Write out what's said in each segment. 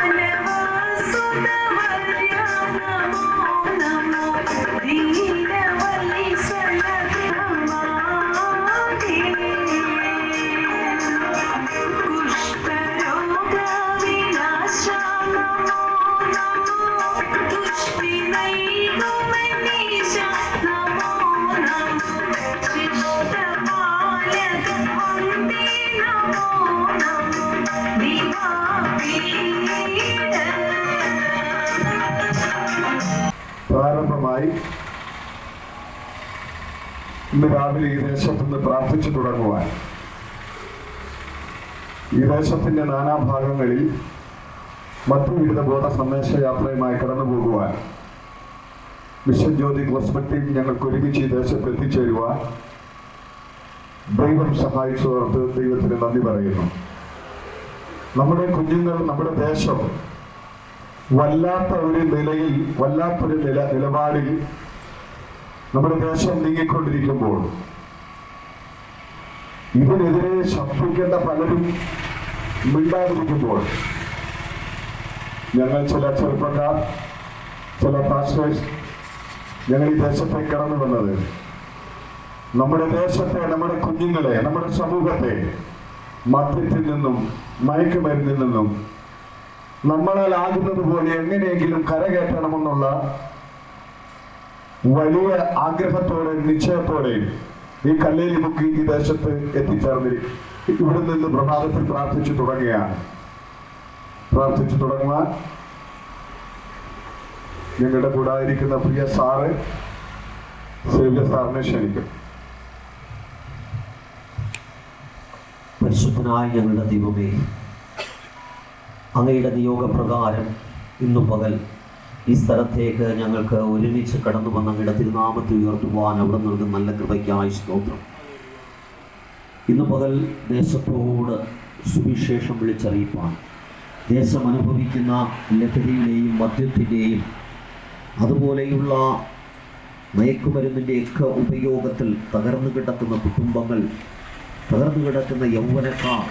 One രാവിലെ ഈ ദേശത്ത് നിന്ന് പ്രാർത്ഥിച്ചു തുടങ്ങുവാൻ. ഈ ദേശത്തിന്റെ നാനാഭാഗങ്ങളിൽ മറ്റു വിവിധ ബോധ സന്ദേശ യാത്രയുമായി കടന്നു പോകുവാൻ. മിഷൻ ജ്യോതി ഹോസ്പിറ്റലിൽ ഞങ്ങൾക്ക് ഒരുമിച്ച് ഈ ദേശത്ത് എത്തിച്ചേരുവാൻ ദൈവം സഹായിച്ചവർക്ക് ദൈവത്തിന് നന്ദി പറയുന്നു. നമ്മുടെ കുഞ്ഞുങ്ങൾ നമ്മുടെ ദേശം വല്ലാത്ത ഒരു നിലയിൽ വല്ലാത്തൊരു നില നിലപാടിൽ നമ്മുടെ ദേശം നീങ്ങിക്കൊണ്ടിരിക്കുമ്പോൾ ഇതിനെതിരെ ശബ്ദിക്കേണ്ട പലരും മിണ്ടാതിരിക്കുമ്പോൾ ഞങ്ങൾ ചില ചെറുപ്പക്കാർ ചില പാസ്റ്റേഴ്സ് ഞങ്ങൾ ഈ ദേശത്തെ കടന്നു വന്നത്. നമ്മുടെ ദേശത്തെ നമ്മുടെ കുഞ്ഞുങ്ങളെ നമ്മുടെ സമൂഹത്തെ മദ്യത്തിൽ നിന്നും മയക്കുമരുന്നിൽ നിന്നും നമ്മളാൽ ആകുന്നത് പോലെ എങ്ങനെയെങ്കിലും കരകയറ്റണമെന്നുള്ള വലിയ ആഗ്രഹത്തോടെ നിശ്ചയത്തോടെ ഈ കല്ലേലി മുക്കി ഈ ദേശത്ത് എത്തിച്ചേർന്നിരിക്കും ഇവിടെ നിന്ന് പ്രഭാതത്തിൽ പ്രാർത്ഥിച്ചു തുടങ്ങുകയാണ്. പ്രാർത്ഥിച്ചു തുടങ്ങുവാൻ ഞങ്ങളുടെ കൂടെ ആയിരിക്കുന്ന പ്രിയ സാറ് സേവ്യ സാറിനെ ക്ഷണിക്കും. പരിശുദ്ധനായ ഞങ്ങളുടെ ദൈവമേ അങ്ങയുടെ നിയോഗപ്രകാരം ഇന്നു പകൽ ഈ സ്ഥലത്തേക്ക് ഞങ്ങൾക്ക് ഒരുമിച്ച് കടന്നു വന്ന അങ്ങയുടെ തിരുനാമത്തെ ഉയർത്തുവാൻ അവിടെ നിന്ന് നല്ല കൃപയ്ക്കായി സ്തോത്രം. ഇന്ന് പകൽ ദേശത്തോട് സുവിശേഷം വിളിച്ചറിയിപ്പാൻ. ദേശം അനുഭവിക്കുന്ന ലഹരിയുടെയും മദ്യത്തിന്റെയും അതുപോലെയുള്ള മയക്കുമരുന്നിന്റെയൊക്കെ ഉപയോഗത്തിൽ തകർന്നു കിടക്കുന്ന കുടുംബങ്ങൾ തകർന്നു കിടക്കുന്ന യൗവനക്കാർ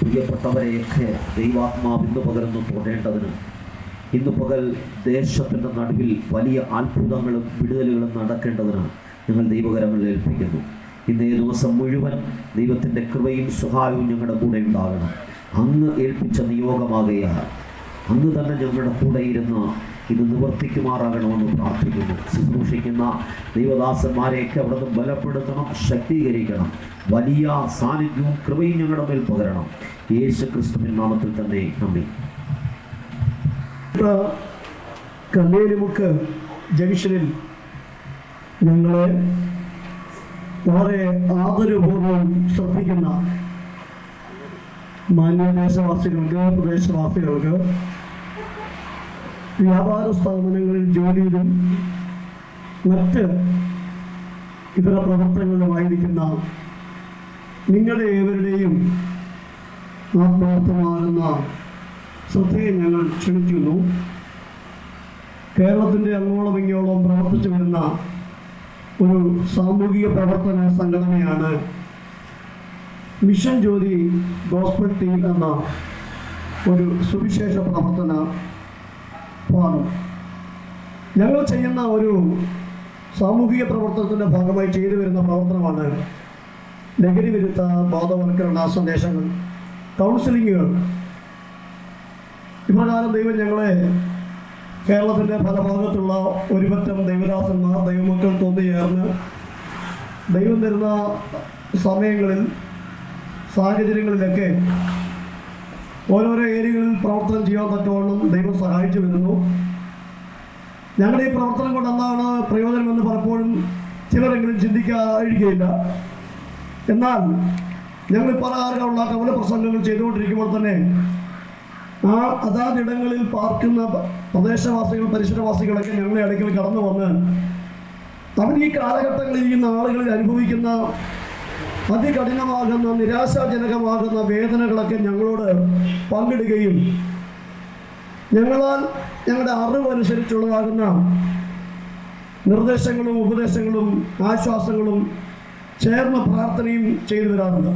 പ്രിയപ്പെട്ടവരെയൊക്കെ ദൈവാത്മാവിന്ന് പകർന്നു തൊടേണ്ടതിന് ഇന്ന് പകൽ ദേശത്തിന്റെ നടുവിൽ വലിയ അത്ഭുതങ്ങളും വിടുതലുകളും നടക്കേണ്ടതിനാണ് ഞങ്ങൾ ദൈവകരങ്ങളിൽ ഏൽപ്പിക്കുന്നു. ഇന്നേ ദിവസം മുഴുവൻ ദൈവത്തിന്റെ കൃപയും സഹായവും ഞങ്ങളുടെ കൂടെ ഉണ്ടാകണം. അങ്ങ് ഏൽപ്പിച്ച നിയോഗമാകയാൽ അങ്ങ് തന്നെ ഞങ്ങളുടെ കൂടെ ഇരുന്ന് ഇത് നിവർത്തിക്കുമാറാകണമെന്ന് പ്രാർത്ഥിക്കുന്നു. ശുശ്രൂഷിക്കുന്ന ദൈവദാസന്മാരെയൊക്കെ അവിടെ നിന്ന് ബലപ്പെടുത്തണം ശക്തീകരിക്കണം. വലിയ സാന്നിധ്യവും കൃപയും ഞങ്ങളുടെ മേൽ പകരണം. യേശു ക്രിസ്തുവിൻ നാമത്തിൽ തന്നെ. നന്ദി കല്ലേലിമുക്ക് ജംഗ്ഷനിൽ ഞങ്ങളെ വളരെ ആദരപൂർവം ശ്രദ്ധിക്കുന്ന മാന്യദേശവാസികൾക്ക് പ്രദേശവാസികൾക്ക് വ്യാപാര സ്ഥാപനങ്ങളിൽ ജോലിയിലും മറ്റ് ഇതര പ്രവർത്തനങ്ങളിലുമായിരിക്കുന്ന നിങ്ങളുടെ ഏവരുടെയും ആത്മാർത്ഥമാകുന്ന ശ്രദ്ധയെ ഞങ്ങൾ ക്ഷണിക്കുന്നു? കേരളത്തിന്റെ അങ്ങോളം ഇങ്ങോളം പ്രവർത്തിച്ചു വരുന്ന ഒരു സാമൂഹിക പ്രവർത്തന സംഘടനയാണ് മിഷൻ ജ്യോതി ഗോസ്ബൽ ടീം എന്ന ഒരു സുവിശേഷ പ്രവർത്തന ഭാഗം ഞങ്ങൾ ചെയ്യുന്ന ഒരു സാമൂഹിക പ്രവർത്തനത്തിന്റെ ഭാഗമായി ചെയ്തു വരുന്ന പ്രവർത്തനമാണ് ലഹരി വിരുദ്ധ ബോധവൽക്കരണ സന്ദേശങ്ങൾ കൗൺസിലിങ്ങുകൾ ഇപ്രകാരം ദൈവം ഞങ്ങളെ കേരളത്തിന്റെ പല ഭാഗത്തുള്ള ഒരുപറ്റം ദൈവദാസന്മാർ ദൈവമക്കൾ തോന്നി ചേർന്ന് ദൈവം തരുന്ന സമയങ്ങളിൽ സാഹചര്യങ്ങളിലൊക്കെ ഓരോരോ ഏരിയകളിൽ പ്രവർത്തനം ചെയ്യാൻ തക്കവണ്ണം ദൈവം സഹായിച്ചു വരുന്നു. ഞങ്ങളുടെ ഈ പ്രവർത്തനം കൊണ്ട് എന്താണ് പ്രയോജനമെന്ന് പലപ്പോഴും ചിലരെങ്കിലും ചിന്തിക്കാതിരിക്കുകയില്ല. എന്നാൽ ഞങ്ങൾ ഇപ്രകാരമുള്ള കവല പ്രസംഗങ്ങൾ ചെയ്തുകൊണ്ടിരിക്കുമ്പോൾ തന്നെ ആ അതാതിടങ്ങളിൽ പാർക്കുന്ന പ്രദേശവാസികൾ പരിസരവാസികളൊക്കെ ഞങ്ങളുടെ ഇടയ്ക്കിൽ കടന്നു വന്ന് അവർ ഈ കാലഘട്ടങ്ങളിൽ ഇരിക്കുന്ന ആളുകളിൽ അനുഭവിക്കുന്ന അതികഠിനമാകുന്ന നിരാശാജനകമാകുന്ന വേദനകളൊക്കെ ഞങ്ങളോട് പങ്കിടുകയും ഞങ്ങളാൽ ഞങ്ങളുടെ അറിവനുസരിച്ചുള്ളതാകുന്ന നിർദ്ദേശങ്ങളും ഉപദേശങ്ങളും ആശ്വാസങ്ങളും ചേർന്ന പ്രാർത്ഥനയും ചെയ്തു വരാറുണ്ട്.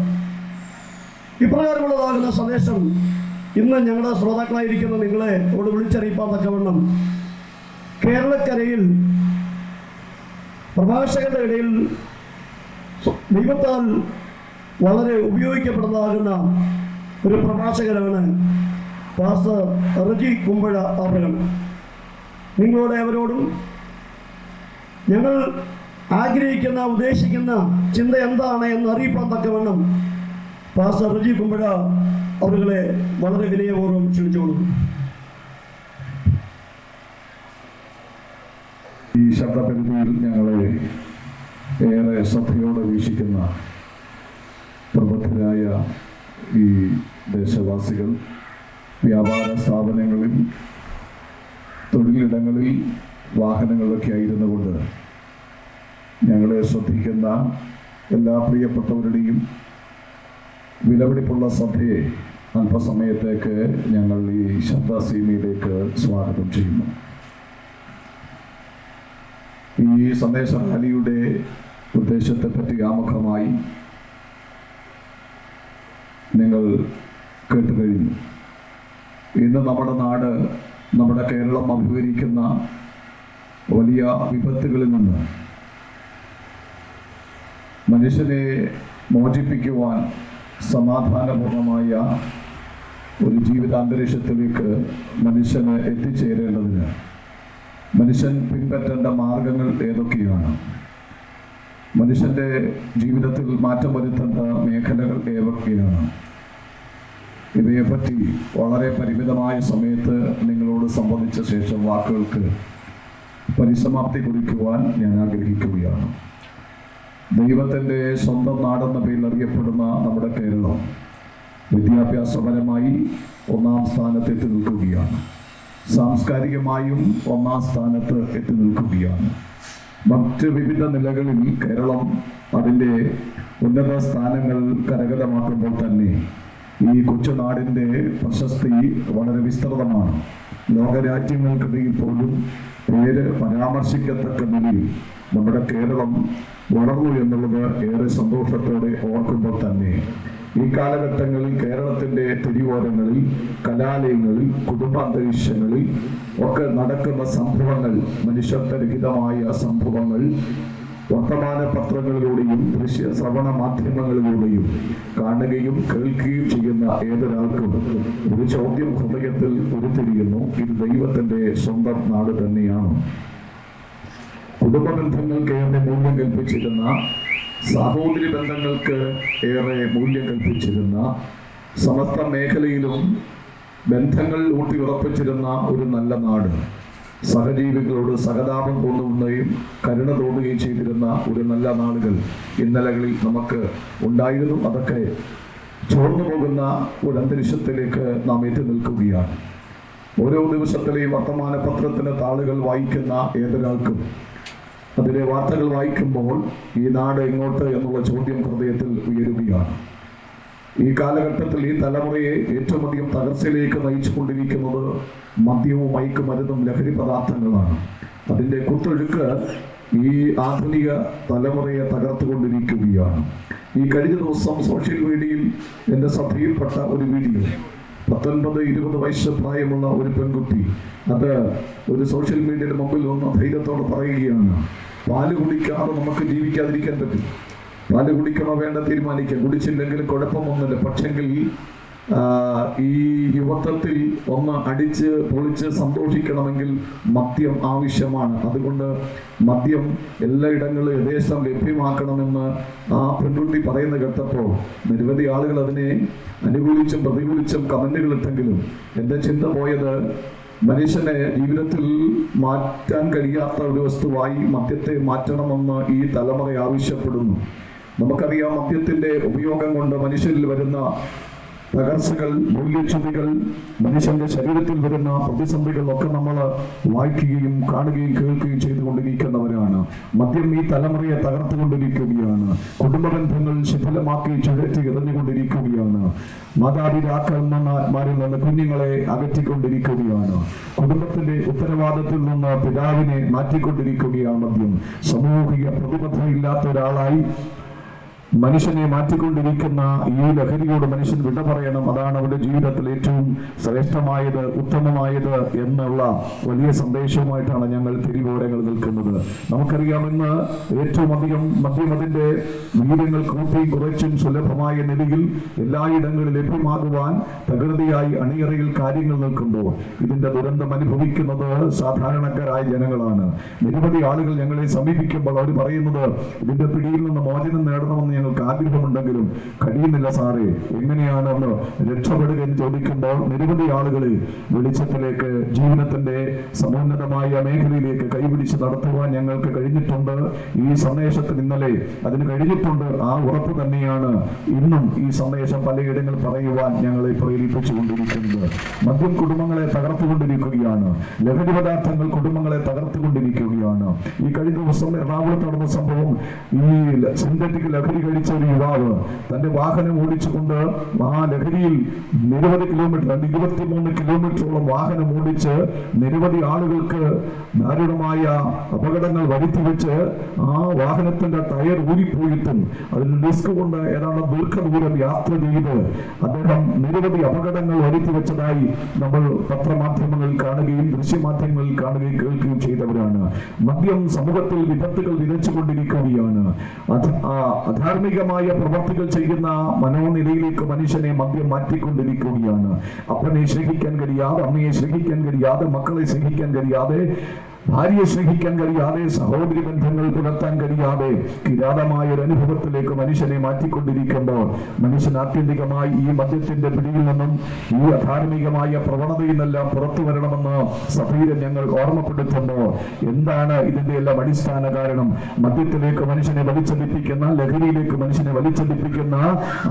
ഇപ്രകാരമുള്ളതാകുന്ന സന്ദേശം ഇന്ന് ഞങ്ങളുടെ ശ്രോതാക്കളായിരിക്കുന്ന നിങ്ങളെ ഇവിടെ വിളിച്ചറിയിപ്പാൻ തക്കവണ്ണം കേരളക്കരയിൽ പ്രഭാഷകരുടെ ഇടയിൽ ദൈവത്താൽ വളരെ ഉപയോഗിക്കപ്പെടുന്നതാകുന്ന ഒരു പ്രഭാഷകനാണ് പാസ്റ്റർ റജി കുമ്പഴ അബ്രഹം നിങ്ങളോട് അവരോടും ഞങ്ങൾ ആഗ്രഹിക്കുന്ന ഉദ്ദേശിക്കുന്ന ചിന്ത എന്താണ് എന്ന് അറിയിപ്പാൻ തക്കവണ്ണം പാസ്റ്റർ റജി കുമ്പഴ അവരുകളെ വളരെ വിനയപൂർവം ക്ഷണിച്ചോളൂ ഈ ശബ്ദപരിധിയിൽ ഞങ്ങളെ ഏറെ ശ്രദ്ധയോടെ വീക്ഷിക്കുന്ന പ്രബുദ്ധരായ ഈ ദേശവാസികൾ വ്യാപാര സ്ഥാപനങ്ങളിൽ തൊഴിലിടങ്ങളിൽ വാഹനങ്ങളിലൊക്കെ ആയിരുന്നു കൊണ്ട് ഞങ്ങളെ ശ്രദ്ധിക്കുന്ന എല്ലാ പ്രിയപ്പെട്ടവരുടെയും വിലപിടിപ്പുള്ള സഭയെ അല്പസമയത്തേക്ക് ഞങ്ങൾ ഈ ശബ്ദസീമയിലേക്ക് സ്വാഗതം ചെയ്യുന്നു. ഈ സന്ദേശ റാലിയുടെ ഉദ്ദേശത്തെ പറ്റി ആമുഖമായി നിങ്ങൾ കേട്ടു കഴിഞ്ഞു ഇന്ന് നമ്മുടെ നാട് നമ്മുടെ കേരളം അഭിമുഖീകരിക്കുന്ന വലിയ വിപത്തുകളിൽ നിന്ന് മനുഷ്യനെ മോചിപ്പിക്കുവാൻ സമാധാനപൂർണമായ ഒരു ജീവിതാന്തരീക്ഷത്തിലേക്ക് മനുഷ്യന് എത്തിച്ചേരേണ്ടതിന് മനുഷ്യൻ പിൻപറ്റേണ്ട മാർഗങ്ങൾ ഏതൊക്കെയാണ്? മനുഷ്യന്റെ ജീവിതത്തിൽ മാറ്റം വരുത്തേണ്ട മേഖലകൾ ഏതൊക്കെയാണ്? ഇവയെപ്പറ്റി വളരെ പരിമിതമായ സമയത്ത് നിങ്ങളോട് സംബന്ധിച്ച ശേഷം വാക്കുകൾക്ക് പരിസമാപ്തി കുറിക്കുവാൻ ഞാൻ ആഗ്രഹിക്കുകയാണ്. ദൈവത്തിന്റെ സ്വന്തം നാടെന്ന പേരിൽ അറിയപ്പെടുന്ന നമ്മുടെ കേരളം വിദ്യാഭ്യാസപരമായി ഒന്നാം സ്ഥാനത്ത് എത്തി നിൽക്കുകയാണ്. സാംസ്കാരികമായും ഒന്നാം സ്ഥാനത്ത് എത്തി നിൽക്കുകയാണ്. മറ്റ് വിവിധ നിലകളിൽ കേരളം അതിന്റെ ഉന്നത സ്ഥാനങ്ങൾ കരകതമാക്കുമ്പോൾ തന്നെ ഈ കൊച്ചുനാടിന്റെ പ്രശസ്തി വളരെ വിസ്തൃതമാണ്. ലോകരാജ്യങ്ങൾക്കിടയിൽ പോലും പേര് പരാമർശിക്കത്തക്ക നിലയിൽ നമ്മുടെ കേരളം വളർന്നു എന്നുള്ളത് ഏറെ സന്തോഷത്തോടെ ഓർക്കുമ്പോൾ തന്നെ. ഈ കാലഘട്ടങ്ങളിൽ കേരളത്തിന്റെ തിരുവോരങ്ങളിൽ കലാലയങ്ങളിൽ കുടുംബാന്തരീക്ഷങ്ങളിൽ ഒക്കെ നടക്കുന്ന സംഭവങ്ങൾ മനുഷ്യത്വരഹിതമായ സംഭവങ്ങൾ വർത്തമാന പത്രങ്ങളിലൂടെയും ദൃശ്യ ശ്രവണ മാധ്യമങ്ങളിലൂടെയും കാണുകയും കേൾക്കുകയും ചെയ്യുന്ന ഏതൊരാൾക്കും ഒരു ചോദ്യം ഹൃദയത്തിൽ ഉരുത്തിരിയുന്നു. ഇത് ദൈവത്തിന്റെ സ്വന്തം നാട് തന്നെയാണ്. കുടുംബ ബന്ധങ്ങൾക്ക് ഏറെ മൂല്യം കൽപ്പിച്ചിരുന്ന സഹോദരി ബന്ധങ്ങൾക്ക് ഏറെ മൂല്യം കൽപ്പിച്ചിരുന്ന സമസ്ത മേഖലയിലും ബന്ധങ്ങൾ ഊട്ടി ഉറപ്പിച്ചിരുന്ന ഒരു നല്ല നാട്. സഹജീവികളോട് സഹതാപം തോന്നുകയും കരുണ തോന്നുകയും ചെയ്തിരുന്ന ഒരു നല്ല നാളുകൾ ഇന്നലകളിൽ നമുക്ക് ഉണ്ടായിരുന്നു. അതൊക്കെ ചോർന്നു പോകുന്ന ഒരു അന്തരീക്ഷത്തിലേക്ക് നാം എത്തി നിൽക്കുകയാണ്. ഓരോ ദിവസത്തിലെയും വർത്തമാന പത്രത്തിന് താളുകൾ വായിക്കുന്ന ഏതൊരാൾക്കും അതിലെ വാർത്തകൾ വായിക്കുമ്പോൾ ഈ നാട് എങ്ങോട്ട് എന്നുള്ള ചോദ്യം ഹൃദയത്തിൽ ഉയരുകയാണ്. ഈ കാലഘട്ടത്തിൽ ഈ തലമുറയെ ഏറ്റവും അധികം തകർച്ചയിലേക്ക് നയിച്ചുകൊണ്ടിരിക്കുന്നത് മദ്യവും മയക്കുമരുന്നും ലഹരി പദാർത്ഥങ്ങളാണ്. അതിന്റെ കുത്തൊഴുക്ക് ഈ ആധുനിക തലമുറയെ തകർത്തുകൊണ്ടിരിക്കുകയാണ്. ഈ കഴിഞ്ഞ ദിവസം സോഷ്യൽ മീഡിയയിൽ എന്റെ ശ്രദ്ധയിൽപ്പെട്ട ഒരു വീഡിയോ പത്തൊൻപത് ഇരുപത് വയസ്സ് പ്രായമുള്ള ഒരു പെൺകുട്ടി അത് ഒരു സോഷ്യൽ മീഡിയയുടെ മുമ്പിൽ വന്ന് ധൈര്യത്തോടെ പറയുകയാണ് പാൽ കുടിക്കാതെ നമുക്ക് ജീവിക്കാതിരിക്കാൻ പറ്റും. പാൽ കുടിക്കണോ വേണ്ട തീരുമാനിക്കാം. കുടിച്ചില്ലെങ്കിൽ കുഴപ്പമൊന്നുമില്ല. പക്ഷെങ്കിൽ ഈ യുവത്വത്തിൽ ഒന്ന് അടിച്ച് പൊളിച്ച് സന്തോഷിക്കണമെങ്കിൽ മദ്യം ആവശ്യമാണ്. അതുകൊണ്ട് മദ്യം എല്ലായിടങ്ങളിലും യഥേശം ലഭ്യമാക്കണമെന്ന് ആ പെൺകുട്ടി പറയുന്ന കേട്ടപ്പോൾ നിരവധി ആളുകൾ അതിനെ അനുകൂലിച്ചും പ്രതികൂലിച്ചും കമന്റുകൾ ഇട്ടെങ്കിലും എന്റെ ചിന്ത പോയത് മനുഷ്യനെ ജീവിതത്തിൽ മാറ്റാൻ കഴിയാത്ത ഒരു വസ്തുവായി മദ്യത്തെ മാറ്റണമെന്ന് ഈ തലമുറ ആവശ്യപ്പെടുന്നു. നമുക്കറിയാം മദ്യത്തിന്റെ ഉപയോഗം കൊണ്ട് മനുഷ്യരിൽ വരുന്ന തകർച്ചകൾ മൂല്യച്യുതികൾ മനുഷ്യന്റെ ശരീരത്തിൽ വരുന്ന പ്രതിസന്ധികൾ ഒക്കെ നമ്മൾ വായിക്കുകയും കാണുകയും കേൾക്കുകയും ചെയ്തുകൊണ്ടിരിക്കുന്നവരാണ്. മദ്യം ഈ തലമുറയെ തകർത്തുകൊണ്ടിരിക്കുകയാണ്. കുടുംബ ബന്ധങ്ങൾ ശിഥിലമാക്കി ചുഴറ്റി എറിഞ്ഞുകൊണ്ടിരിക്കുകയാണ്. മാതാപിതാക്കന്മാരിൽ നിന്ന് കുഞ്ഞുങ്ങളെ അകറ്റിക്കൊണ്ടിരിക്കുകയാണ്. കുടുംബത്തിന്റെ ഉത്തരവാദിത്തത്തിൽ നിന്ന് പിതാവിനെ മാറ്റിക്കൊണ്ടിരിക്കുകയാണ് മദ്യം. സാമൂഹിക പ്രതിബദ്ധതയില്ലാത്ത ഒരാളായി മനുഷ്യനെ മാറ്റിക്കൊണ്ടിരിക്കുന്ന ഈ ലഹരിയോട് മനുഷ്യൻ വിട പറയണം. അതാണ് അവരുടെ ജീവിതത്തിൽ ഏറ്റവും ശ്രേഷ്ഠമായത് ഉത്തമമായത് എന്നുള്ള വലിയ സന്ദേശവുമായിട്ടാണ് ഞങ്ങൾ തിരികോരങ്ങൾ നിൽക്കുന്നത്. നമുക്കറിയാം ഇന്ന് ഏറ്റവും അധികം മദ്യമതിന്റെ വീര്യങ്ങൾ കൂട്ടിയും കുറച്ചും സുലഭമായ നിലയിൽ എല്ലായിടങ്ങളിൽ ലഭ്യമാകുവാൻ പ്രകൃതിയായി അണിയറയിൽ കാര്യങ്ങൾ നിൽക്കുമ്പോൾ ഇതിന്റെ ദുരന്തം അനുഭവിക്കുന്നത് സാധാരണക്കാരായ ജനങ്ങളാണ്. നിരവധി ആളുകൾ ഞങ്ങളെ സമീപിക്കുമ്പോൾ അവർ പറയുന്നത് ഇതിന്റെ പിടിയിൽ നിന്ന് മോചനം നേടണമെന്ന് ഞങ്ങൾക്ക് ആഗ്രഹമുണ്ടെങ്കിലും കഴിയുന്നില്ല സാറേ. എങ്ങനെയാണെന്ന് രക്ഷപ്പെടുക എന്ന് ചോദിക്കുമ്പോൾ നിരവധി ആളുകളെ വെളിച്ചത്തിലേക്ക് ജീവിതത്തിന്റെ സമുന്നതമായ മേഖലയിലേക്ക് കൈപിടിച്ച് നടത്തുവാൻ ഞങ്ങൾക്ക് കഴിഞ്ഞിട്ടുണ്ട്. ഈ സന്ദേശത്തിൽ ഇന്നലെ അതിന് കഴിഞ്ഞിട്ടുണ്ട്. ആ ഉറപ്പ് തന്നെയാണ് ഇന്നും ഈ സന്ദേശം പലയിടങ്ങളിൽ പറയുവാൻ ഞങ്ങളെ പ്രേരിപ്പിച്ചുകൊണ്ടിരിക്കുന്നത്. മദ്യം കുടുംബങ്ങളെ തകർത്തുകൊണ്ടിരിക്കുകയാണ്. ലഹരി പദാർത്ഥങ്ങൾ കുടുംബങ്ങളെ തകർത്തുകൊണ്ടിരിക്കുകയാണ്. ഈ കഴിഞ്ഞ ദിവസം എറണാകുളത്ത് നടന്ന സംഭവം ഈ സിന്തറ്റിക് ലഹരി കഴിച്ച ഒരു യുവാവ് തന്റെ വാഹനം ഓടിച്ചുകൊണ്ട് ആ ലഹരിയിൽ നിരവധി കിലോമീറ്റർ രണ്ട് ഇരുപത്തിമൂന്ന് കിലോമീറ്ററോളം വാഹനം ഓടിച്ച് നിരവധി ആളുകൾക്ക് ദാരുണമായ അപകടങ്ങൾ വരുത്തി വെച്ച് ആ വാഹനത്തിന്റെ ടയർ ഊരിപ്പോയിട്ടും അതിന് ഡിസ്ക് കൊണ്ട് ഏതാണ്ട് ദീർഘദൂരം യാത്ര ചെയ്ത് അദ്ദേഹം നിരവധി അപകടങ്ങൾ വരുത്തി വെച്ചതായി നമ്മൾ പത്രമാധ്യമങ്ങളിൽ കാണുകയും ദൃശ്യമാധ്യമങ്ങളിൽ കാണുകയും കേൾക്കുകയും ചെയ്തവരാണ്. മദ്യം സമൂഹത്തിൽ വിപത്തുകൾ വിതച്ചുകൊണ്ടിരിക്കുകയാണ്. അധ- ആ അധാർമികമായ പ്രവർത്തികൾ ചെയ്യുന്ന മനോനിലയിലേക്ക് മനുഷ്യനെ മദ്യം മാറ്റിക്കൊണ്ടിരിക്കുകയാണ്. അപ്പനെ സ്നേഹിക്കാൻ കഴിയാതെ അമ്മയെ സ്നേഹിക്കാൻ കഴിയാതെ മക്കളെ സ്നേഹിക്കാൻ കഴിയാതെ ഭാര്യയെ സ്നേഹിക്കാൻ കഴിയാതെ സഹോദരി ബന്ധങ്ങൾ പുലർത്താൻ കഴിയാതെ കിരാതമായ ഒരു അനുഭവത്തിലേക്ക് മനുഷ്യനെ മാറ്റിക്കൊണ്ടിരിക്കുമ്പോൾ മനുഷ്യൻ ആത്യന്തികമായി ഈ മദ്യത്തിന്റെ പിടിയിൽ നിന്നും ഈ അധാർമികമായ പ്രവണതയിൽ നിന്നെല്ലാം പുറത്തു വരണമെന്ന് സഭയിൽ ഞങ്ങൾ ഓർമ്മപ്പെടുത്തുമ്പോൾ എന്താണ് ഇതിന്റെ എല്ലാം അടിസ്ഥാന കാരണം? മദ്യത്തിലേക്ക് മനുഷ്യനെ വലിച്ചടിപ്പിക്കുന്ന ലഹരിയിലേക്ക് മനുഷ്യനെ വലിച്ചടിപ്പിക്കുന്ന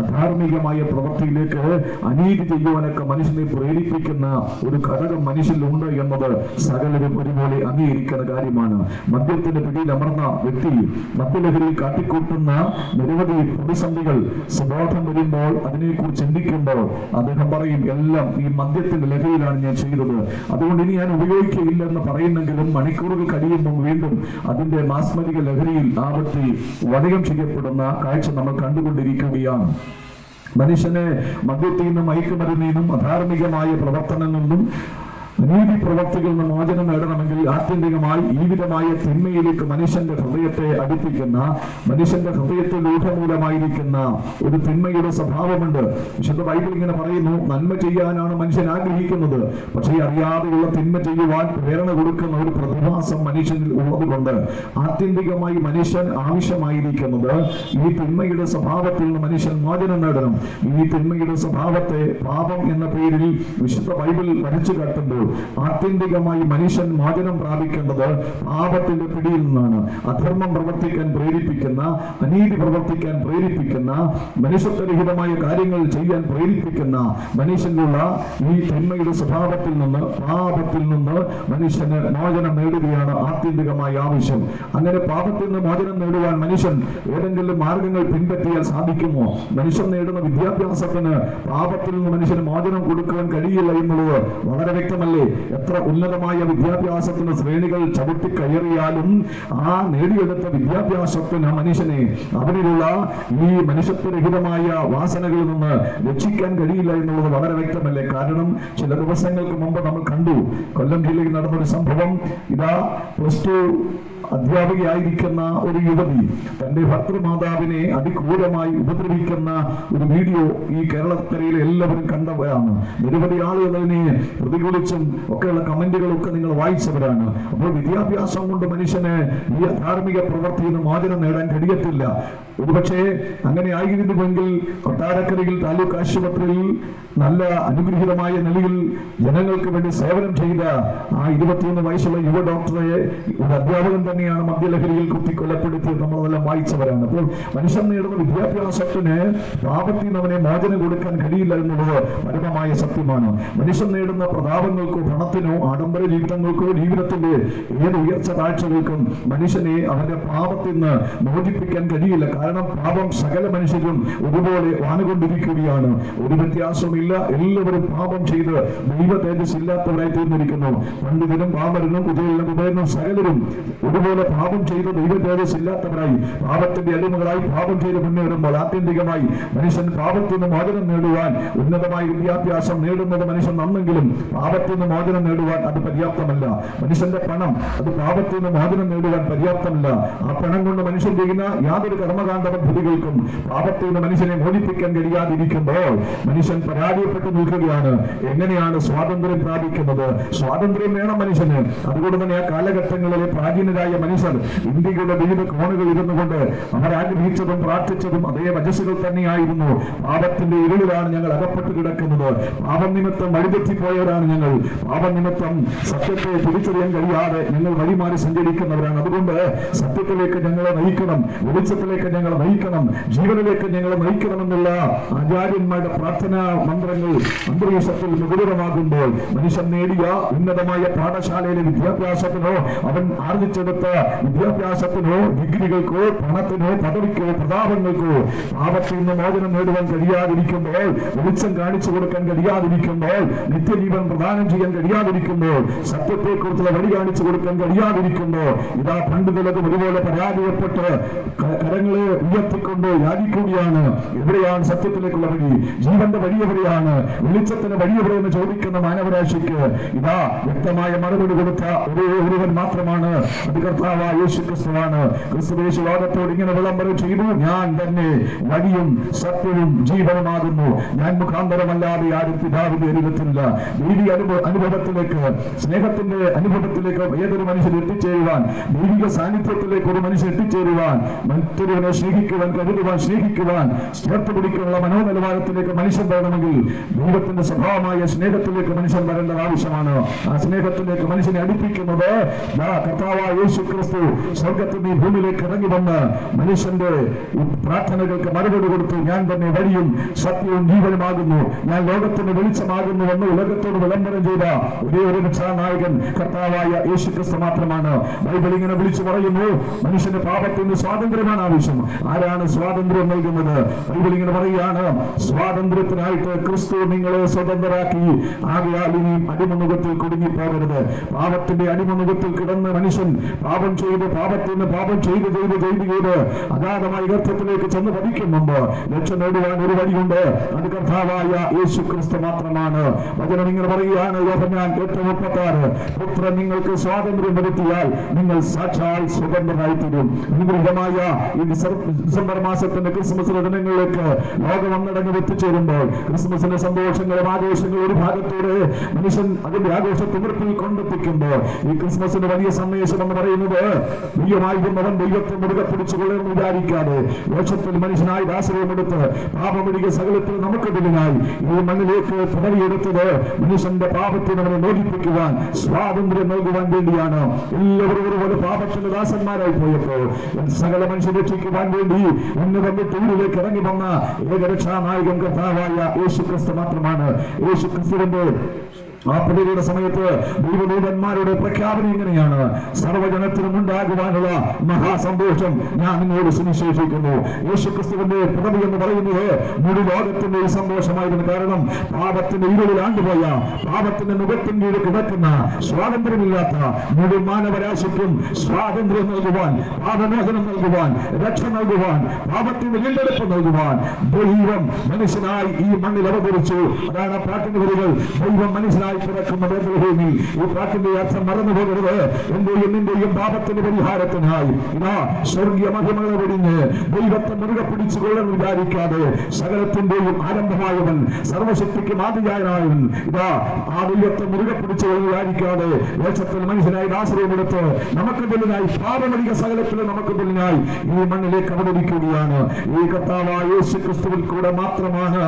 അധാർമികമായ പ്രവൃത്തിയിലേക്ക് അനീതി ചെയ്യുവാനൊക്കെ മനുഷ്യനെ പ്രേരിപ്പിക്കുന്ന ഒരു ഘടകം മനുഷ്യനിലുണ്ട് എന്നത് സകലരും ഒരുപോലെ അംഗീകരിക്കുന്ന കാര്യമാണ്. മദ്യത്തിന്റെ പിടിയിൽ അമർന്ന വ്യക്തി മദ്യലഹരിയിൽ കാട്ടിക്കൂട്ടുന്ന നിരവധി പ്രതിസന്ധികൾ സുബോധം വരുമ്പോൾ അതിനെക്കുറിച്ച് ചിന്തിക്കുമ്പോൾ അദ്ദേഹം പറയും എല്ലാം ഈ മദ്യത്തിന്റെ ലഹരിയിലാണ് ഞാൻ ചെയ്തത്. അതുകൊണ്ട് ഇനി ഞാൻ ഉപയോഗിക്കുകയില്ല എന്ന് പറയുന്നെങ്കിലും മണിക്കൂറുകൾ കഴിയുമ്പോൾ വീണ്ടും അതിന്റെ മാസ്മരിക ലഹരിയിൽ ആവർത്തി വടകം ചെയ്യപ്പെടുന്ന കാഴ്ച നമ്മൾ കണ്ടുകൊണ്ടിരിക്കുകയാണ്. മനുഷ്യനെ മദ്യത്തിൽ നിന്നും മയക്കുമരുന്നിൽ നിന്നും അധാർമികമായ പ്രവർത്തനങ്ങളിൽ നിന്നും നീതി പ്രവർത്തികളിൽ നിന്ന് മോചനം നേടണമെങ്കിൽ ആത്യന്തികമായി ഈ വിധമായ തിന്മയിലേക്ക് മനുഷ്യന്റെ ഹൃദയത്തെ അടുപ്പിക്കുന്ന മനുഷ്യന്റെ ഹൃദയത്തിൽ രൂഢമൂലമായിരിക്കുന്ന ഒരു തിന്മയുടെ സ്വഭാവമുണ്ട്. വിശുദ്ധ ബൈബിൾ ഇങ്ങനെ പറയുന്നു നന്മ ചെയ്യാനാണ് മനുഷ്യൻ ആഗ്രഹിക്കുന്നത്. പക്ഷേ അറിയാതെയുള്ള തിന്മ ചെയ്യുവാൻ പ്രേരണ കൊടുക്കുന്ന ഒരു പ്രതിഭാസം മനുഷ്യനിൽ ഉള്ളതുകൊണ്ട് ആത്യന്തികമായി മനുഷ്യൻ ആവശ്യമായിരിക്കുന്നത് ഈ തിന്മയുടെ സ്വഭാവത്തിൽ നിന്ന് മനുഷ്യൻ മോചനം നേടണം. ഈ തിന്മയുടെ സ്വഭാവത്തെ പാപം എന്ന പേരിൽ വിശുദ്ധ ബൈബിൾ വരച്ചു കാട്ടുമ്പോൾ ആത്യന്തികമായി മനുഷ്യൻ മോചനം പ്രാപിക്കേണ്ടത് പാപത്തിന്റെ പിടിയിൽ നിന്നാണ്. അധർമ്മം പ്രവർത്തിക്കാൻ പ്രേരിപ്പിക്കുന്ന അനീതി പ്രവർത്തിക്കാൻ പ്രേരിപ്പിക്കുന്ന മനുഷ്യത്വരഹിതമായ കാര്യങ്ങൾ ചെയ്യാൻ പ്രേരിപ്പിക്കുന്ന മനുഷ്യനുള്ള ഈ തിന്മയുടെ സ്വഭാവത്തിൽ നിന്ന് പാപത്തിൽ നിന്ന് മനുഷ്യന് മോചനം നേടുകയാണ് ആത്യന്തികമായ ആവശ്യം. അങ്ങനെ പാപത്തിൽ നിന്ന് മോചനം നേടുവാൻ മനുഷ്യൻ ഏതെങ്കിലും മാർഗങ്ങൾ പിൻപറ്റിയാൽ സാധിക്കുമോ? മനുഷ്യൻ നേടുന്ന വിദ്യാഭ്യാസത്തിന് പാപത്തിൽ നിന്ന് മനുഷ്യന് മോചനം കൊടുക്കാൻ കഴിയില്ല എന്നുള്ളത് വളരെ വ്യക്തമല്ലേ. എത്ര ഉന്നതമായ വിദ്യാഭ്യാസത്തിന് ശ്രേണികൾ ചവിട്ടി കയറിയാലും ആ നേടിയെടുത്ത വിദ്യാഭ്യാസത്തിന് ആ മനുഷ്യനെ അവരിലുള്ള ഈ മനുഷ്യത്വരഹിതമായ വാസനകളിൽ നിന്ന് രക്ഷിക്കാൻ കഴിയില്ല എന്നുള്ളത് വളരെ വ്യക്തമല്ലേ? കാരണം ചില ദിവസങ്ങൾക്ക് മുമ്പ് നമ്മൾ കണ്ടു കൊല്ലം ജില്ലയിൽ നടന്നൊരു സംഭവം. ഇതാ പ്ലസ് ടു അധ്യാപികയായിരിക്കുന്ന ഒരു യുവതി തന്റെ ഭർത്തൃമാതാവിനെ അതിക്രൂരമായി ഉപദ്രവിക്കുന്ന ഒരു വീഡിയോ ഈ കേരളക്കരയിൽ എല്ലാവരും കണ്ടവരാണ് നിരവധി ആളുകൾ അതിനെ പ്രതികൂലിച്ചും ഒക്കെയുള്ള കമന്റുകളൊക്കെ നിങ്ങൾ വായിച്ചവരാണ്. അപ്പോൾ വിദ്യാഭ്യാസം കൊണ്ട് മനുഷ്യന് ഈ ധാർമ്മിക പ്രവൃത്തിയിൽ നിന്ന് മോചനം നേടാൻ കഴിയത്തില്ല. ഒരുപക്ഷെ അങ്ങനെ ആയിരുന്നുവെങ്കിൽ കൊട്ടാരക്കരയിൽ താലൂക്ക് ആശുപത്രിയിൽ നല്ല അനുഗ്രഹീതമായ നിലയിൽ ജനങ്ങൾക്ക് വേണ്ടി സേവനം ചെയ്ത ആ ഇരുപത്തിയൊന്ന് വയസ്സുള്ള യുവ ഡോക്ടറെ ഒരു അധ്യാപകൻ തന്നെയാണ് മദ്യലഹരിയിൽ കുത്തി കൊലപ്പെടുത്തിയത് നമ്മളെല്ലാം വായിച്ചവരാണ്. അപ്പോൾ മനുഷ്യൻ നേടുന്ന വിദ്യാഭ്യാസത്തിന് പാപത്തിൽ നിന്ന് അവനെ മോചനം കൊടുക്കാൻ കഴിയില്ല എന്നുള്ളത് പരമമായ സത്യമാണ്. മനുഷ്യൻ നേടുന്ന പ്രതാപങ്ങൾക്കോ പണത്തിനോ ആഡംബര ജീവിതങ്ങൾക്കോ ജീവിതത്തിന്റെ ഏത് ഉയർച്ച താഴ്ചകൾക്കും മനുഷ്യനെ അവന്റെ പാപത്തിൽ നിന്ന് മോചിപ്പിക്കാൻ കഴിയില്ല. കാരണം പാപം സകല മനുഷ്യരും ഒരുപോലെ വാനുകൊണ്ടിരിക്കുകയാണ് ഒരു വ്യത്യാസമില്ല എല്ലാവരും പാപം ചെയ്ത് ദൈവ തേജസ് ഇല്ലാത്തവരായി തീർന്നിരിക്കുന്നു. പണ്ഡിതനും പാമരനും കുതിരും സകലരും ഒരുപോലെ അതുപോലെ പാപം ചെയ്ത് ദൈവതേജസ് ഇല്ലാത്തവരായി പാപത്തിന്റെ അടിമകളായി പാപം ചെയ്ത് മുന്നേറുമ്പോൾ ആത്യന്തികമായി മനുഷ്യൻ പാപത്തിൽ നിന്ന് മോചനം നേടുവാൻ ഉന്നതമായ വിദ്യാഭ്യാസം നേടുന്നത് മനുഷ്യൻ നന്നെങ്കിലും പാപത്തിൽ നിന്ന് മോചനം നേടുവാൻ അത് പര്യാപ്തമല്ല. മനുഷ്യന്റെ പണം അത് പാപത്തിൽ നിന്ന് മോചനം നേടുവാൻ പര്യാപ്തമല്ല. ആ പണം കൊണ്ട് മനുഷ്യൻ ചെയ്യുന്ന യാതൊരു കർമ്മകാന്ത പദ്ധതികൾക്കും പാപത്തിൽ നിന്ന് മനുഷ്യനെ മോചിപ്പിക്കാൻ കഴിയാതിരിക്കുമ്പോൾ മനുഷ്യൻ പരാജയപ്പെട്ടു നിൽക്കുകയാണ്. എങ്ങനെയാണ് സ്വാതന്ത്ര്യം പ്രാപിക്കുന്നത്? സ്വാതന്ത്ര്യം വേണം മനുഷ്യന്. അതുകൊണ്ട് തന്നെ ആ കാലഘട്ടങ്ങളിലെ പ്രാചീനരായ മനുഷ്യർ ഇന്ത്യയുടെ വിവിധ കോണുകൾ ഇരുന്നു കൊണ്ട് അവർ ആഗ്രഹിച്ചതും പ്രാർത്ഥിച്ചതും അതേ വജസ്സുകൾ തന്നെയായിരുന്നു. പാപത്തിന്റെ ഇരുളിലാണ് ഞങ്ങൾ അകപ്പെട്ട് കിടക്കുന്നത്. പാപം നിമിത്തം വഴിതെറ്റിപ്പോയവരാണ് ഞങ്ങൾ. പാപം നിമിത്തം സത്യത്തെ തിരിച്ചറിയാൻ കഴിയാതെ ഞങ്ങൾ വഴിമാറി സഞ്ചരിക്കുന്നവരാണ്. അതുകൊണ്ട് സത്യത്തിലേക്ക് ഞങ്ങളെ നയിക്കണം വെളിച്ചത്തിലേക്ക് ഞങ്ങളെ നയിക്കണം ജീവനിലേക്ക് ഞങ്ങളെ നയിക്കണമെന്നുള്ള ആചാര്യന്മാരുടെ പ്രാർത്ഥനാ മന്ത്രങ്ങൾ അന്തരീക്ഷത്തിൽ മുകുരമാകുമ്പോൾ മനുഷ്യൻ നേടിയ ഉന്നതമായ പാഠശാലയിലെ വിദ്യാഭ്യാസത്തിനോ അവൻ ആർജിച്ചെടുത്ത വിദ്യാഭ്യാസത്തിനോ ഡിഗ്രികൾക്കോ പണത്തിനോ പദവിക്കോ പ്രതാപങ്ങൾക്കോ പാപത്തിൽ നിന്ന് മോചനം നേടുവാൻ കഴിയാതിരിക്കുമ്പോൾ വെളിച്ചം കാണിച്ചു കൊടുക്കാൻ കഴിയാതിരിക്കുമ്പോൾ നിത്യജീവൻ പ്രദാനം ചെയ്യാൻ കഴിയാതിരിക്കുമ്പോൾ സത്യത്തെക്കുറിച്ചുള്ള വഴി കാണിച്ചു കൊടുക്കാൻ കഴിയാതിരിക്കുമ്പോൾ ഇതാ പണ്ടുകളൊക്കെ ഒരുപോലെ പരാജയപ്പെട്ട് കരങ്ങളെ ഉയർത്തിക്കൊണ്ട് യാചിക്കുകയാണ്. എവിടെയാണ് സത്യത്തിലേക്കുള്ള വഴി? ജീവന്റെ വഴി എവിടെയാണ്? വെളിച്ചത്തിന് വഴി എവിടെയെന്ന് ചോദിക്കുന്ന മാനവരാശിക്ക് ഇതാ വ്യക്തമായ മറുപടി കൊടുത്ത ഒരേ ഒരുവൻ മാത്രമാണ്. കർത്താവായ യേശു ക്രിസ്തുവാണ് ക്രിസ്തുവേശു ഇങ്ങനെ വിളംബരം ചെയ്തു. ഞാൻ തന്നെ വഴിയും സത്യവും ജീവനുമാകുന്നു. ഞാൻ മുഖാന്തരമല്ലാതെ ആരും പിതാവിന്റെ അരികത്തില്ല ദൈവിക അനുഭവ അനുഭവത്തിലേക്ക് സ്നേഹത്തിന്റെ അനുഭവത്തിലേക്ക് ഏതൊരു മനുഷ്യൻ എത്തിച്ചേരുവാൻ ദൈവിക സാന്നിധ്യത്തിലേക്ക് ഒരു മനുഷ്യൻ എത്തിച്ചേരുവാൻ മറ്റൊരുവനെ സ്നേഹിക്കുവാൻ കരുതുവാൻ സ്നേഹിക്കുവാൻ ചേർത്ത് പിടിക്കാനുള്ള മനോനിലവാരത്തിലേക്ക് മനുഷ്യൻ വരണമെങ്കിൽ ദൈവത്തിന്റെ സ്വഭാവമായ സ്നേഹത്തിലേക്ക് മനുഷ്യൻ വരേണ്ടത് ആവശ്യമാണ്. ആ സ്നേഹത്തിലേക്ക് മനുഷ്യനെ അടുപ്പിക്കുന്നത് കർത്താവായ യേശു ക്രിസ്തു സ്വർഗത്തിൽ ഈ ഭൂമിയിലേക്ക് ഇറങ്ങി വന്ന മനുഷ്യന്റെ പ്രാർത്ഥനകൾക്ക് മറുപടി കൊടുത്തു ഞാൻ തന്നെ വഴിയും സത്യവും ജീവനുമാകുന്നു. ഞാൻ ലോകത്തിന് വെളിച്ചമാകുന്നു എന്ന് ഉലകത്തോട് വിളംബരം ചെയ്ത ഒരേ ഒരു രക്ഷാനായകൻ കർത്താവായ യേശുക്രിസ്തു മാത്രമാണ്. ബൈബിൾ ഇങ്ങനെ വിളിച്ചു പറയുന്നു മനുഷ്യന്റെ പാപത്തിന് സ്വാതന്ത്ര്യമാണ് ആവശ്യം. ആരാണ് സ്വാതന്ത്ര്യം നൽകുന്നത്? ബൈബിൾ ഇങ്ങനെ പറയുകയാണ് സ്വാതന്ത്ര്യത്തിനായിട്ട് ക്രിസ്തു നിങ്ങളെ സ്വതന്ത്രരാക്കി. ആകയാൽ ഇനിയും അടിമനുഖത്തിൽ കുടുങ്ങി പോകരുത് പാപത്തിന്റെ അടിമനുഖത്തിൽ കിടന്ന മനുഷ്യൻ പാപം ചെയ്ത് പാപത്തിന് പാപം ചെയ്ത് ചെയ്ത് ചെയ്ത് ചെയ്ത് അഗാധമായ ഗർഭത്തിലേക്ക് ചെന്ന് പതിക്കും മുമ്പ് ലക്ഷ്യം നേടുവാൻ ഒരു വഴിയുണ്ട്. അത് കർത്താവായ യേശു ക്രിസ്തു മാത്രമാണ്. വചനം ഇങ്ങനെ പറയുകയാണ് യോഹന്നാൻ എട്ട് മുപ്പത്താറ്. പുത്രൻ നിങ്ങൾക്ക് സ്വാതന്ത്ര്യം വരുത്തിയാൽ നിങ്ങൾ സാക്ഷാൽ സ്വതന്ത്രരായി തീരും അനുഗ്രഹമായ ഈ ഡിസംബർ ഡിസംബർ മാസത്തിന്റെ ക്രിസ്മസ് ദിനങ്ങളിലേക്ക് ലോകം ഒന്നടങ്ങ് എത്തിച്ചേരുമ്പോൾ ക്രിസ്മസിന്റെ സന്തോഷങ്ങളും ആഘോഷങ്ങളും ഒരു ഭാഗത്തോടെ മനുഷ്യൻ അതിന്റെ ആഘോഷ തിമിർപ്പിൽ കൊണ്ടെത്തിക്കുമ്പോൾ ഈ ക്രിസ്മസിന്റെ വലിയ സന്ദേശം എന്ന് പറയുന്നത് ദൈവമായിരുന്നവൻ ദൈവത്തെ മുറുകെ പിടിച്ചുകൊള്ളുമെന്ന് വിചാരിക്കാതെ വേഷത്തിൽ മനുഷ്യനായി ദാസരമെടുത്ത് പാപമൊഴികെ സകലത്തിൽ നമുക്കെതിരായി ഈ മണ്ണിലേക്ക് പദവിയെടുത്തത് മനുഷ്യന്റെ പാപത്തിന് അവനെ മോചിപ്പിക്കുവാൻ സ്വാതന്ത്ര്യം നൽകുവാൻ വേണ്ടിയാണ്. എല്ലാവരും ഒരുപോലെ പാപത്തിന്റെ ദാസന്മാരായി പോയപ്പോൾ സകല മനുഷ്യരെ രക്ഷിക്കുവാൻ വേണ്ടി ഉന്നതം ടൂറിലേക്ക് ഇറങ്ങി വന്ന ഏകരക്ഷാ നായകൻ കർത്താവായ യേശു ക്രിസ്തു മാത്രമാണ്. യേശു ക്രിസ്തുവിന്റെ ആ പ്രതിയുടെ സമയത്ത് ദൈവദൂതന്മാരുടെ പ്രഖ്യാപനം ഇങ്ങനെയാണ് സർവജനത്തിനും ഉണ്ടാകുവാനുള്ള മഹാസന്തോഷം ഞാൻ നിങ്ങളോട് സുനിശേഷിക്കുന്നു യേശു ക്രിസ്തുവിന്റെ പ്രതി എന്ന് പറയുന്നത് മുഴു ലോകത്തിന്റെ ഒരു സന്തോഷമായിരുന്നു കാരണം പാപത്തിന്റെ ഇരുളിൽ ആണ്ടുപോയ പാപത്തിന്റെ മുഖത്തിന്റെ കീഴിൽ കിടക്കുന്ന സ്വാതന്ത്ര്യമില്ലാത്ത മുഴു മാനവരാശിക്കും സ്വാതന്ത്ര്യം നൽകുവാൻ പാപമോചനം നൽകുവാൻ രക്ഷ നൽകുവാൻ പാപത്തിന്റെ വീണ്ടെടുപ്പ് നൽകുവാൻ ദൈവം മനുഷ്യനായി ഈ മണ്ണിൽ അവതരിച്ചു. അതാണ് പാട്ടിന് വരികൾ ദൈവം മനുഷ്യനായി പിറക്കുന്ന ബേത്ലഹേമിൽ ഈ പാട്ടിന്റെ അർത്ഥം മറന്നു പോകരുത് എന്റെയും നിന്റെയും പാപത്തിന്റെ പരിഹാരത്തിനായി. ഇതാ സ്വർഗീയ മഹിമകളെ വെടിഞ്ഞ് ദൈവത്തെ മുറുകെ പിടിച്ചുകൊള്ളാൻ വിചാരിക്കാതെ സകലത്തിന്റെയും ആരംഭമായവൻ സർവശക്തിക്ക് മാതൃകായനായവൻ ഇതാ ആ ദൈവത്തെ മുറുകെ പിടിച്ചുകൊള്ളാൻ വിചാരിക്കാതെ വേഷത്തിൽ മനുഷ്യനായി ആശ്രയമെടുത്ത് നമുക്ക് പിന്നിനായി പാപമടിക സകലത്തിൽ നമുക്ക് പിന്നിനായി ഈ മണ്ണിലേക്ക് അവതരിക്കുകയാണ്. ഈ കർത്താവായ യേശു ക്രിസ്തുവിൽ കൂടെ മാത്രമാണ്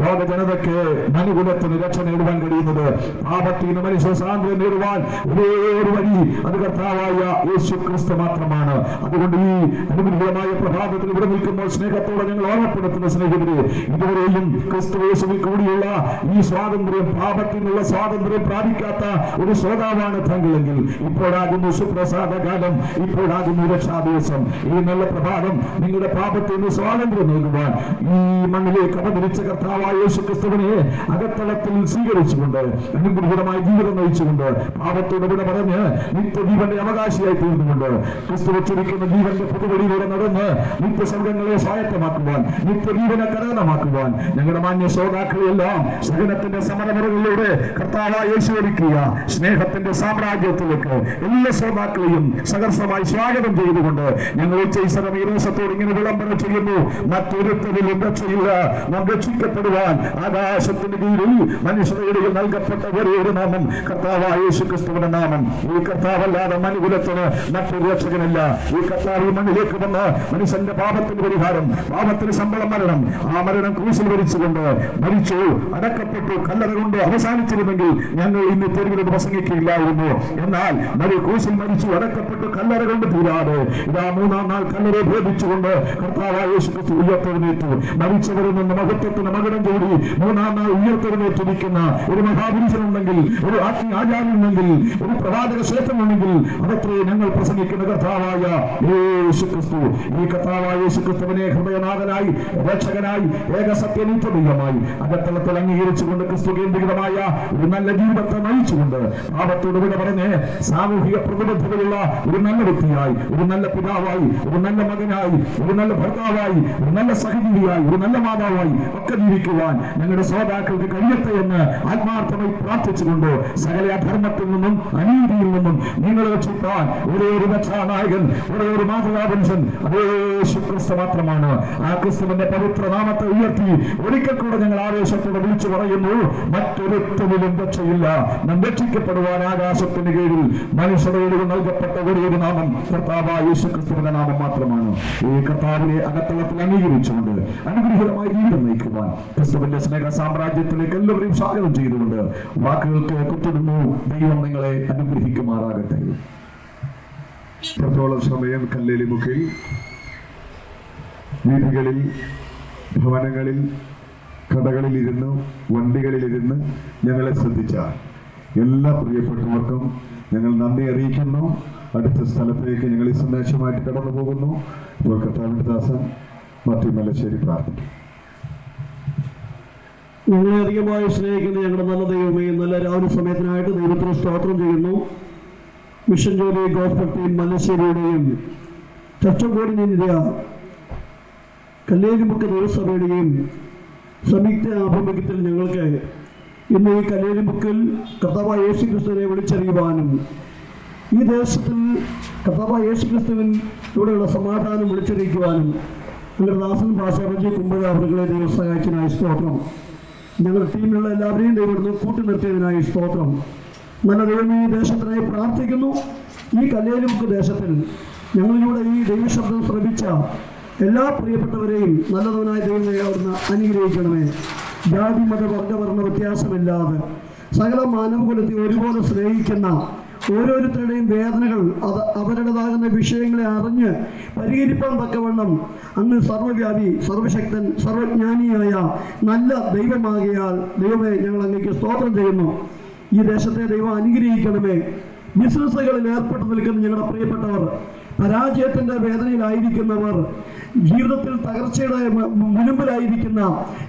ലോക ജനതയ്ക്ക് മനുകുലത്തിന് രക്ഷ നേടുവാൻ കഴിയുന്നത്. പാപത്തിന് മനുഷ്യ സ്വാതന്ത്ര്യം നേടുവാൻ ഒരേ വഴി. അത് കർത്താവായ യേശു ക്രിസ്തു മാത്രമാണ്. അതുകൊണ്ട് ഈ അനുഗ്രഹമായ പ്രഭാതത്തിൽ ഇവിടെ നിൽക്കുമ്പോൾ സ്നേഹത്തോടെ ഞങ്ങൾ ഓർമ്മപ്പെടുത്തുന്ന സ്നേഹിതരെ ഇതുവരെയും ക്രിസ്തു യേശുവിൽ കൂടിയുള്ള ഈ സ്വാതന്ത്ര്യം പാപത്തിനുള്ള സ്വാതന്ത്ര്യം പ്രാപിക്കാത്ത ഒരു ശ്രോതാവാണ് താങ്കളെങ്കിൽ ഇപ്പോഴാകുന്നു സുപ്രസാദ കാലം ഇപ്പോഴാകുന്നു രക്ഷാദിവസം. ഈ നല്ല പ്രഭാതം നിങ്ങളുടെ പാപത്തിൽ നിന്ന് സ്വാതന്ത്ര്യം നൽകുവാൻ ഈ മണ്ണിലേക്ക് അവതരിച്ച കർത്താവായ യേശു ക്രിസ്തുവിനെ അകത്തളത്തിൽ സ്വീകരിച്ചുകൊണ്ട് അനുഗ്രഹീതമായ ജീവിതം നയിച്ചുകൊണ്ട് പാപത്തോട് വിട പറഞ്ഞ് നിത്യജീവന്റെ അവകാശിയായി തീർന്നുകൊണ്ട് ക്രിസ്തു വച്ചിരിക്കുന്ന ജീവന്റെ പുതുവഴിയിലൂടെ നടന്ന് നിത്യസംഘങ്ങളെ സ്വായത്തമാക്കുവാൻ നിത്യജീവനെ കരകരമാക്കുവാൻ ഞങ്ങളുടെ മാന്യ ശ്രോതാക്കളെല്ലാം സഹനത്തിന്റെ സമരമുറകളിലൂടെ കർത്താവായ യേശു സ്നേഹത്തിന്റെ സാമ്രാജ്യത്തിലേക്ക് എല്ലാ ശ്രോതാക്കളെയും സഹർഷമായി സ്വാഗതം ചെയ്തുകൊണ്ട് ഞങ്ങൾ ഉച്ചൈസരം ഈ ദിവസത്തോട് ഇങ്ങനെ വിളംബരം ചെയ്യുന്നു. മറ്റൊരുത്തരിലും രക്ഷയില്ല നാം രക്ഷിക്കപ്പെടുവാൻ ആകാശത്തിന്റെ കീഴിൽ മനുഷ്യരുടെ നൽകപ്പെട്ട ഒരേ ഒരു നാമം. കർത്താവായ യേശു ക്രിസ്തുവിന്റെ നാമം. ഈ കർത്താവല്ലാതെ മനുകുലത്തിന് മറ്റൊരു രക്ഷകനില്ല. ഈ കർത്താവ് ഈ മണ്ണിലേക്ക് വന്ന് മനുഷ്യന്റെ പാപത്തിന് പരിഹാരം പാപത്തിന് ശമ്പളം മരണം ആ മരണം ക്രൂശിൽ വരിച്ചുകൊണ്ട് മരിച്ചു അടക്കപ്പെട്ടു കല്ലറ കൊണ്ട് അവസാനിച്ചിരുന്നെങ്കിൽ ഞങ്ങൾ ഇന്ന് തെരുവിൽ പ്രസംഗിക്കില്ലായിരുന്നു എന്നാൽ മരി ക്രൂശിൽ മരിച്ചു അടക്കപ്പെട്ടു കല്ലറ കൊണ്ട് തീരാതെ ഇതാ മൂന്നാം നാൾ കല്ലറെ ഭേദിച്ചുകൊണ്ട് കർത്താവായ യേശു ക്രിസ്തു ഉയർത്തെഴുന്നേറ്റു. മരിച്ചവരിൽ നിന്ന് മഹത്വത്തിന് മകരം കൂടി മൂന്നാം നാൾ ഉയർത്തെഴുന്നേറ്റിരിക്കുന്ന ഒരു മഹാപുരുഷനുണ്ടെങ്കിൽ ഒരു ആചാര്യനുണ്ടെങ്കിൽ ഒരു പ്രവാചക ശ്രേഷ്ഠനുണ്ടെങ്കിൽ അതൊക്കെ ഞങ്ങൾ പ്രസംഗിക്കുന്ന കർത്താവായ യേശു ഈ കർത്താവായ യേശു ക്രിസ്തുവിനെ ഹൃദയനാഥനായി രക്ഷകനായി ഏക സത്യനിത്യമായി അകത്തളത്തിൽ അംഗീകരിച്ചുകൊണ്ട് ക്രിസ്തു കേന്ദ്രീകൃതമായ ഒരു നല്ല ജീവിതത്തെ നയിച്ചുകൊണ്ട് പാപത്തോട് വിട പറഞ്ഞ് സാമൂഹിക പ്രതിബദ്ധതയുള്ള ഒരു നല്ല വ്യക്തിയായി ഒരു നല്ല പിതാവായി ഒരു നല്ല മകനായി ഒരു നല്ല ഭർത്താവായി ഒരു നല്ല സഹജീവിയായി ഒരു നല്ല മാതാവായി ഒക്കെ ജീവിക്കുവാൻ ഞങ്ങളുടെ ശ്രോതാക്കൾക്ക് കഴിയട്ടെ എന്ന് ആത്മാർത്ഥമായി പ്രാർത്ഥിച്ചുകൊണ്ട് സകല അധർമ്മത്തിൽ നിന്നും അനീതിയിൽ നിന്നും നിങ്ങളെ ചുറ്റാൻ ഒരേ ഒരു രക്ഷാനായകൻ ഒരേ ഒരു മാതൃകാപുരുഷൻ അതേ ശുക്രിസ്തു മാത്രമാണ്. ആ ക്രിസ്തുവിന്റെ പവിത്ര നാമത്തെ ഉയർത്തി ഒരിക്കൽ കൂടെ ഞങ്ങൾ ആവേശത്തോടെ വിളിച്ചു പറയുന്നു മറ്റൊരുത്തമിലും രക്ഷയില്ല. രക്ഷിക്കപ്പെടുവാൻ ആകാശത്തിന് കീഴിൽ മനുഷ്യരോട് നൽകപ്പെട്ട ഒരേ ഒരു നാമം കർത്താവായ യേശു ക്രിസ്തുവിന്റെ നാമം മാത്രമാണ്. ഈ കർത്താവിനെ അകത്തളത്തിൽ അംഗീകരിച്ചുകൊണ്ട് അനുഗ്രഹീതമായി ജീവിതം നയിക്കുവാൻ ക്രിസ്തുവിന്റെ സ്നേഹ സാമ്രാജ്യത്തിലേക്ക് എല്ലാവരെയും സ്വാഗതം ചെയ്തുകൊണ്ട് വാക്കുകൾക്ക് കുത്തിടുന്നു. ദൈവം നിങ്ങളെ അനുഗ്രഹിക്കുമാറാകട്ടെ. ഇത്രത്തോളം സമയം കല്ലേലി മുക്കിൽ വീടുകളിൽ ഭവനങ്ങളിൽ കടകളിലിരുന്ന് വണ്ടികളിലിരുന്ന് ഞങ്ങളെ ശ്രദ്ധിച്ച എല്ലാ പ്രിയപ്പെട്ടവർക്കും ഞങ്ങൾ നന്ദി അറിയിക്കുന്നു. അടുത്ത സ്ഥലത്തേക്ക് ഞങ്ങൾ ഈ സന്ദേശമായിട്ട് കടന്നു പോകുന്നു ഇപ്പോൾ കർത്താവിന്റെ ദാസൻ മാത്യു മലശ്ശേരി പ്രാർത്ഥിക്കും. ഞങ്ങളെ അധികമായി സ്നേഹിക്കുന്ന ഞങ്ങളുടെ നല്ല ദൈവമേ നല്ല രാവിലെ സമയത്തിനായിട്ട് ദൈവത്തിന് സ്തോത്രം ചെയ്യുന്നു. മിഷൻ ജോലി ഗോസ്ബൽ ടീം മല്ലശ്ശേരിയുടെയും ചർച്ചക്കോടി ഇന്ത്യ കല്ലേരിമുക്ക് ദേവസഭയുടെയും സംയുക്ത ആഭിമുഖ്യത്തിൽ ഞങ്ങൾക്ക് ഇന്ന് ഈ കല്ലേലിമുക്കിൽ കർത്താവായ യേശു ക്രിസ്തുവിനെ വിളിച്ചറിയുവാനും ഈ ദേശത്തിൽ കർത്താവായ യേശു ക്രിസ്തുവിലൂടെയുള്ള സമാധാനം വിളിച്ചറിയിക്കുവാനും ഞങ്ങളുടെ ദാസൻ ഭാഷ റജി കുമ്പഴ അവരുടെ ദൈവം സഹായിച്ചതിനായി സ്തോത്രം. ഞങ്ങളുടെ ടീമിലുള്ള എല്ലാവരെയും ദൈവം കൂട്ടി നിർത്തിയതിനായി സ്തോത്രം. നല്ല ദൈവം ഈ ദേശത്തിനായി പ്രാർത്ഥിക്കുന്നു. ഈ കല്ലേലുമുക്ക് ദേശത്തിൽ ഞങ്ങളിലൂടെ ഈ ദൈവശബ്ദം ശ്രമിച്ച എല്ലാ പ്രിയപ്പെട്ടവരെയും നല്ലതവനായ ദൈവം അവിടുന്ന് അനുഗ്രഹിക്കണമേ. ജാതി മത വർഗവർണ വ്യത്യാസമില്ലാതെ സകല മാനവകുലത്തെ ഒരുപോലെ സ്നേഹിക്കുന്ന ഓരോരുത്തരുടെയും വേദനകൾ അത് അവരുടേതാകുന്ന വിഷയങ്ങളെ അറിഞ്ഞ് പരിഹരിപ്പാൻ തക്കവണ്ണം അങ്ങ് സർവവ്യാപി സർവശക്തൻ സർവജ്ഞാനിയായ നല്ല ദൈവമാകിയാൽ ദൈവമേ ഞങ്ങൾ അങ്ങേക്ക് സ്തോത്രം ചെയ്യുന്നു. ഈ ദേശത്തെ ദൈവം അനുഗ്രഹിക്കണമേ. ബിസിനസ്സുകളിൽ ഏർപ്പെട്ടു നിൽക്കുന്ന ഞങ്ങളുടെ പ്രിയപ്പെട്ടവർ പരാജയത്തിന്റെ വേദനയിലായിരിക്കുന്നവർ ജീവിതത്തിൽ തകർച്ചയുടെ മുനമ്പിലായിരിക്കുന്ന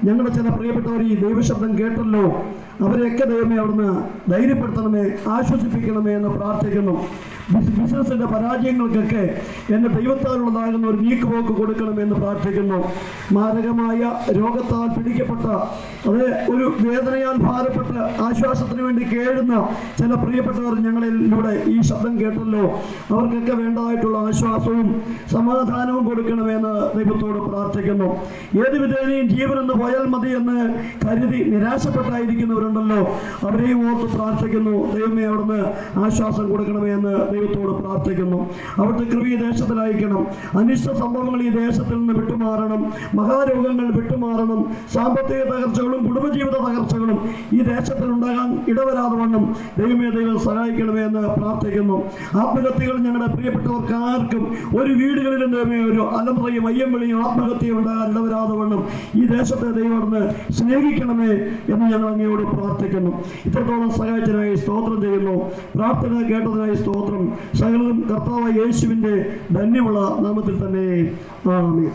ഞങ്ങളുടെ ചില പ്രിയപ്പെട്ടവർ ഈ ദൈവശബ്ദം കേട്ടല്ലോ. അവരെയൊക്കെ ദൈവമേ അവിടുന്ന് ധൈര്യപ്പെടുത്തണമേ ആശ്വസിപ്പിക്കണമേ എന്ന് പ്രാർത്ഥിക്കുന്നു. ബിസ്- ബിസിനസ്സിന്റെ പരാജയങ്ങൾക്കൊക്കെ എന്റെ ദൈവത്താലുള്ളതാകുന്ന ഒരു നീക്കുപോക്ക് കൊടുക്കണമെന്ന് പ്രാർത്ഥിക്കുന്നു. മാരകമായ രോഗത്താൽ പിടിക്കപ്പെട്ട അത് ഒരു വേദനയാൽ ഭാരപ്പെട്ട് ആശ്വാസത്തിന് വേണ്ടി കേഴുന്ന ചില പ്രിയപ്പെട്ടവർ ഞങ്ങളിലൂടെ ഈ ശബ്ദം കേട്ടല്ലോ. അവർക്കൊക്കെ വേണ്ടതായിട്ടുള്ള ആശ്വാസവും സമാധാനവും കൊടുക്കണമെന്ന് ദൈവത്തോട് പ്രാർത്ഥിക്കുന്നു. ഏത് വിധേനയും ജീവനെന്ന് പോയാൽ മതി എന്ന് കരുതി നിരാശപ്പെട്ടായിരിക്കുന്നവരുണ്ടല്ലോ. അവരെയും ഓർത്ത് പ്രാർത്ഥിക്കുന്നു. ദൈവമേ അവിടുന്ന് ആശ്വാസം കൊടുക്കണമേ എന്ന് ദൈവത്തോട് പ്രാർത്ഥിക്കുന്നു. അവിടുത്തെ കൃപ ഈ ദേശത്തിലയക്കണം അനിഷ്ട സംഭവങ്ങൾ ഈ ദേശത്തിൽ നിന്ന് വിട്ടുമാറണം. മഹാരോഗങ്ങൾ വിട്ടുമാറണം. സാമ്പത്തിക തകർച്ചകളും കുടുംബജീവിത തകർച്ചകളും ഈ ദേശത്തിൽ ഉണ്ടാകാൻ ഇടവരാതെ വണ്ണം ദൈവമേ ദൈവം സഹായിക്കണമേ എന്ന് പ്രാർത്ഥിക്കുന്നു. ആത്മഹത്യകൾ ഞങ്ങളുടെ പ്രിയപ്പെട്ടവർക്ക് ആർക്കും ഒരു വീടുകളിലും ദൈവമേ ഒരു അലമുറയും അയ്യംവിളിയും ആത്മഹത്യയും ഉണ്ടാകാൻ ഇടവരാതെ വണ്ണം ഈ ദേശത്തെ ദൈവം അവിടുന്ന് സ്നേഹിക്കണമേ എന്ന് ഞങ്ങൾ അങ്ങയോട് പ്രാർത്ഥിക്കുന്നു. ഇത്രത്തോളം സഹായത്തിനായി സ്തോത്രം ചെയ്യുന്നു. പ്രാർത്ഥന കേട്ടതിനായി സ്തോത്രം. സകലതും കർത്താവ് യേശുവിന്റെ ധന്യമുള്ള നാമത്തിൽ തന്നെ ആമേൻ.